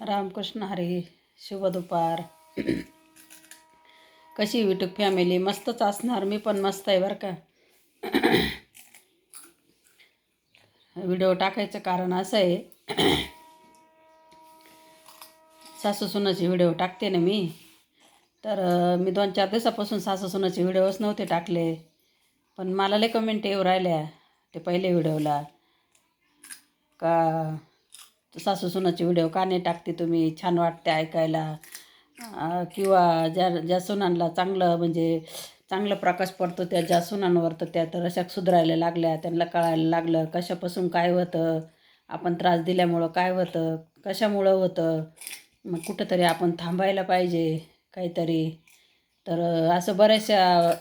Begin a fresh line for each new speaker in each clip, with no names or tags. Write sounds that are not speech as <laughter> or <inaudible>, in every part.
रामकृष्ण हरी शुभ दुपार कशी युट्यूब फॅमिली मस्तच असणार. मी पण मस्त आहे बरं का. व्हिडिओ टाकायचं कारण असं आहे. सासू सुनाचे व्हिडिओ टाकते ना मी. तर मी दोन चार दिवसापासून सासू सुनाचे व्हिडिओच नव्हते टाकले. पण मला लय कमेंट येऊ राहिल्या ते पहिले व्हिडिओला का सासू सुनाचे व्हिडिओ का नाही टाकते तुम्ही छान वाटते ऐकायला. किंवा ज्या ज्या सुनांना चांगलं म्हणजे चांगलं प्रकाश पडतो त्या ज्या सुनांवर तर त्या तर अशा सुधारायला लागल्या त्यांना कळायला लागलं कशापासून काय होतं आपण त्रास दिल्यामुळं काय होतं कशामुळं होतं मग कुठंतरी आपण थांबायला पाहिजे काहीतरी. तर असं बऱ्याचशा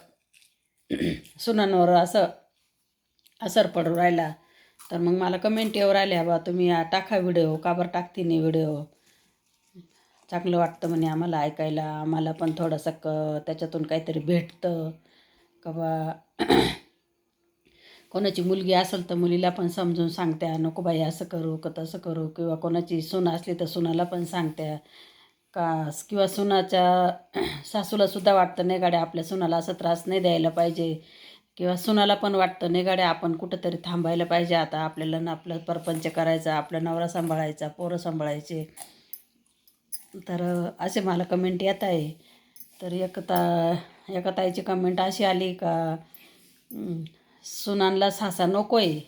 सुनांवर असं असर पडू राहिला. तर मग मला कमेंट येऊ राहिल्या बा तुम्ही टाका व्हिडिओ का बरं टाकते नाही व्हिडिओ चांगलं वाटतं म्हणे आम्हाला ऐकायला. आम्हाला पण थोडंसं क त्याच्यातून काहीतरी भेटतं. का बा <clears throat> कोणाची मुलगी असेल तर मुलीला पण समजून सांगत्या नको बाई असं करू का तसं करू. किंवा कोणाची सून असली तर सुनाला पण सांगत्या. का किंवा सुनाच्या <clears throat> सासूलासुद्धा वाटतं नाही गाड्या आपल्या सुनाला असा त्रास नाही द्यायला पाहिजे. किंवा सुनाला पण वाटतं नाही गाड्या आपण कुठंतरी थांबायला पाहिजे आता. आपल्याला ना आपलं परपंच करायचा आपला नवरा सांभाळायचा पोरं सांभाळायचे. तर असे मला कमेंट येत आहे. तर एकता एका ताईची कमेंट अशी आली का सुनांला सुनांना सासा नको आहे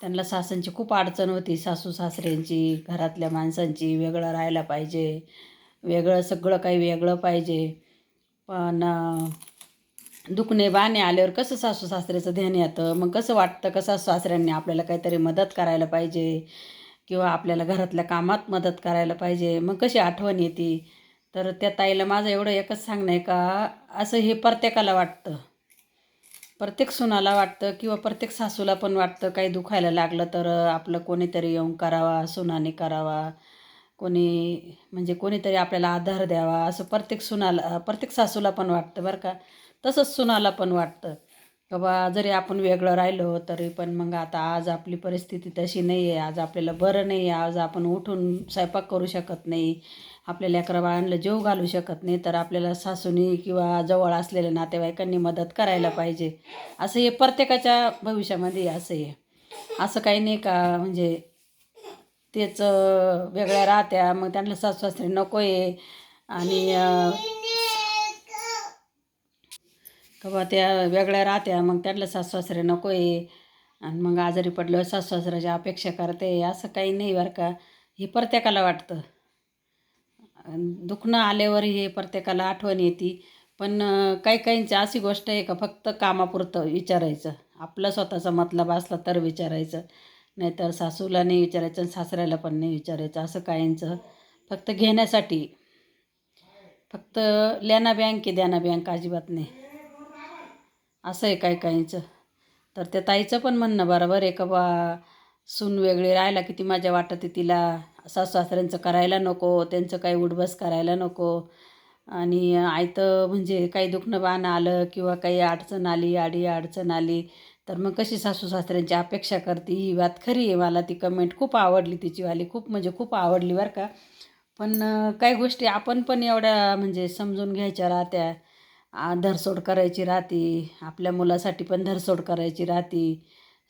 त्यांना सासांची खूप अडचण होती. सासू सासऱ्यांची घरातल्या माणसांची वेगळं राहायला पाहिजे. वेगळं सगळं काही वेगळं पाहिजे. पण दुखणे बाणे आल्यावर कसं सासू सासऱ्याचं ध्यान येतं? मग कसं वाटतं का सासू सासऱ्यांनी आपल्याला काहीतरी मदत करायला पाहिजे? किंवा आपल्याला घरातल्या कामात मदत करायला पाहिजे? मग कशी आठवण येते? तर त्या ताईला माझं एवढं एकच सांगणं आहे का असं हे प्रत्येकाला वाटतं. प्रत्येक सुनाला वाटतं किंवा प्रत्येक सासूला पण वाटतं काही दुखायला लागलं तर आपलं कोणीतरी येऊन करावा सुनाने करावा. कोणी म्हणजे कोणीतरी आपल्याला आधार द्यावा असं प्रत्येक सुनाला प्रत्येक सासूला पण वाटतं बरं का. तसंच सुनाला पण वाटतं. बाबा बा जरी आपण वेगळं राहिलो तरी पण मग आता आज आपली परिस्थिती तशी नाही आहे आज आपल्याला बरं नाही आहे आज आपण उठून स्वयंपाक करू शकत नाही. आपल्या लेकरा बाळांना जेव घालू शकत नाही. तर आपल्याला सासूनी किंवा जवळ असलेल्या नातेवाईकांनी मदत करायला पाहिजे. असं हे प्रत्येकाच्या भविष्यामध्ये असं आहे. असं काही नाही का म्हणजे तेच वेगळ्या राहत्या. मग त्यांना सासू सासरे नको आहे आणि अं, का त्या वेगळ्या राहत्या. मग त्यांना सासवासरे नको आहे आणि मग आजारी पडल्यावर सासू अपेक्षा करते. असं काही नाही बरं का. हे प्रत्येकाला वाटतं. दुखणं आल्यावर हे प्रत्येकाला आठवण येते. पण काही काहींची अशी गोष्ट आहे का फक्त कामापुरतं विचारायचं. आपला स्वतःचा मतलब असला तर विचारायचं. नाहीतर सासूला नाही विचारायचं आणि सासऱ्याला पण नाही विचारायचं. असं काहींचं फक्त घेण्यासाठी. फक्त लेना बँक आहे देना बँक अजिबात नाही. असं आहे काही काहींचं तर त्या ताईचं पण म्हणणं बरोबर आहे का बा सून वेगळी राहायला किती मजा वाटते तिला. सासू सासऱ्यांचं करायला नको त्यांचं काही उडबस करायला नको. आणि आयतं म्हणजे काही दुखणं बाण आलं किंवा काही अडचण आली आडी अडचण आली तर मग कशी सासू सासऱ्यांची अपेक्षा करते? ही बात खरी आहे. मला ती कमेंट खूप आवडली तिचीवाली. खूप म्हणजे खूप आवडली बरं का. पण काही गोष्टी आपण पण एवढ्या म्हणजे समजून घ्यायच्या राहत्या. धरसोड करायची राहते. आपल्या मुलासाठी पण धरसोड करायची राहते.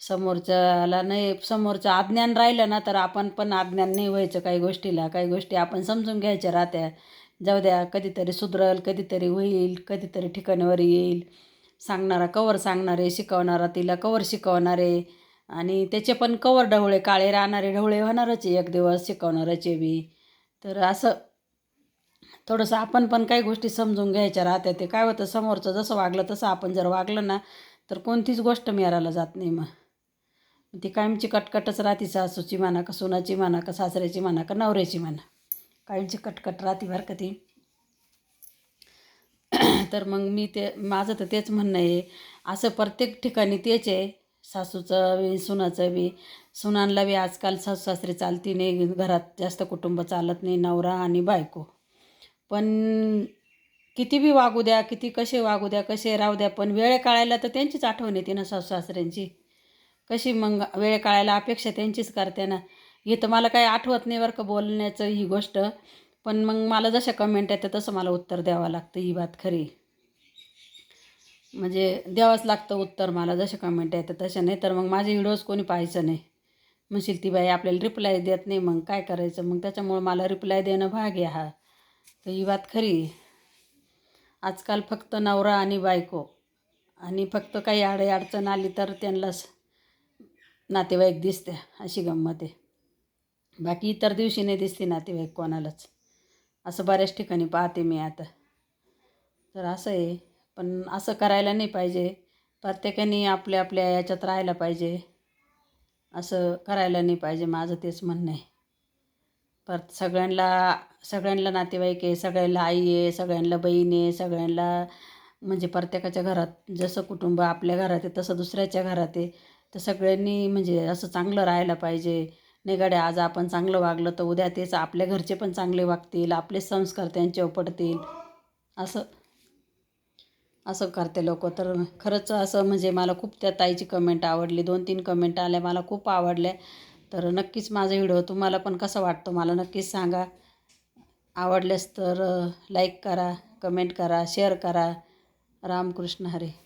समोरच्याला नाही समोरचं अज्ञान राहिलं ना तर आपण पण अज्ञान नाही व्हायचं काही गोष्टीला. काही गोष्टी आपण समजून घ्यायच्या राहत्या. जाऊ द्या कधीतरी सुधरल कधीतरी होईल कधीतरी ठिकाणावर येईल. सांगणारा कवर सांगणारे शिकवणारा तिला कवर शिकवणारे. आणि त्याचे पण कवर ढवळे काळे राहणारे ढवळे होणारच आहे. एक दिवस शिकवणाराचे बी. तर असं थोडंसं आपण पण काही गोष्टी समजून घ्यायच्या राहत्या ते काय होतं समोरचं जसं वागलं तसं आपण जर वागलं ना तर कोणतीच गोष्ट मिळायला जात नाही मग. ती कायमची कटकटच राहते सासूची म्हणा का सुनाची म्हणा का सासऱ्याची म्हणा का नवऱ्याची म्हणा. कायमची कटकट राहती बरं का ती. तर मग मी ते माझं तर तेच म्हणणं आहे. असं प्रत्येक ठिकाणी तेच आहे. सासूचं बी सुनाचं बी. सुनांना बी आजकाल सासू सासरे चालती नाही घरात जास्त कुटुंब चालत नाही नवरा आणि बायको. पण किती बी वागू द्या किती कसे वागू द्या कसे राहू द्या पण वेळ काळायला तर त्यांचीच आठवण येते ना सासऱ्यांची. कशी मग वेळ काळायला अपेक्षा त्यांचीच करते ना. हे तर मला काही आठवत नाही बरं का बोलण्याचं ही गोष्ट. पण मग मला जशा कमेंट येते तसं मला उत्तर द्यावं लागतं ही बात खरी. म्हणजे द्यावंच लागतं उत्तर मला जसे कमेंट येतं तशा. नाही तर मग माझे व्हिडिओज कोणी पाहायचं नाही. म्हणशील ती बाई आपल्याला रिप्लाय देत नाही मग काय करायचं? मग त्याच्यामुळं मला रिप्लाय देणं भाग आहे हा. तर ही बात खरी. आजकाल फक्त नवरा आणि बायको आणि फक्त काही आडे अडचण आली तर त्यांनाच नातेवाईक दिसते अशी गंमत आहे. बाकी इतर दिवशी नाही दिसते नातेवाईक कोणालाच. असं बऱ्याच ठिकाणी पाहते मी आता. तर असं आहे. पण असं करायला नाही पाहिजे. प्रत्येकाने आपल्या आपल्या याच्यात राहायला पाहिजे. असं करायला नाही पाहिजे. माझं तेच म्हणणं आहे. परत सगळ्यांना सगळ्यांना नातेवाईक आहे सगळ्यांना आई आहे सगळ्यांना बहीण आहे सगळ्यांना म्हणजे प्रत्येकाच्या घरात जसं कुटुंब आपल्या घरात आहे तसं दुसऱ्याच्या घरात आहे. तर सगळ्यांनी म्हणजे असं चांगलं राहायला पाहिजे. नाही गड्या आज आपण चांगलं वागलं तर उद्या तेच आपल्या घरचे पण चांगले वागतील आपले संस्कार त्यांच्यावर पडतील असं असं करते लोक. तर खरंच असं म्हणजे मला खूप त्या ताईची कमेंट आवडली. दोन तीन कमेंट आल्या मला खूप आवडल्या. तर नक्कीच माझा व्हिडिओ तुम्हाला पण कसा वाटतो मला नक्कीच सांगा. आवडल्यास तर लाईक करा कमेंट करा शेअर करा. रामकृष्ण हरे.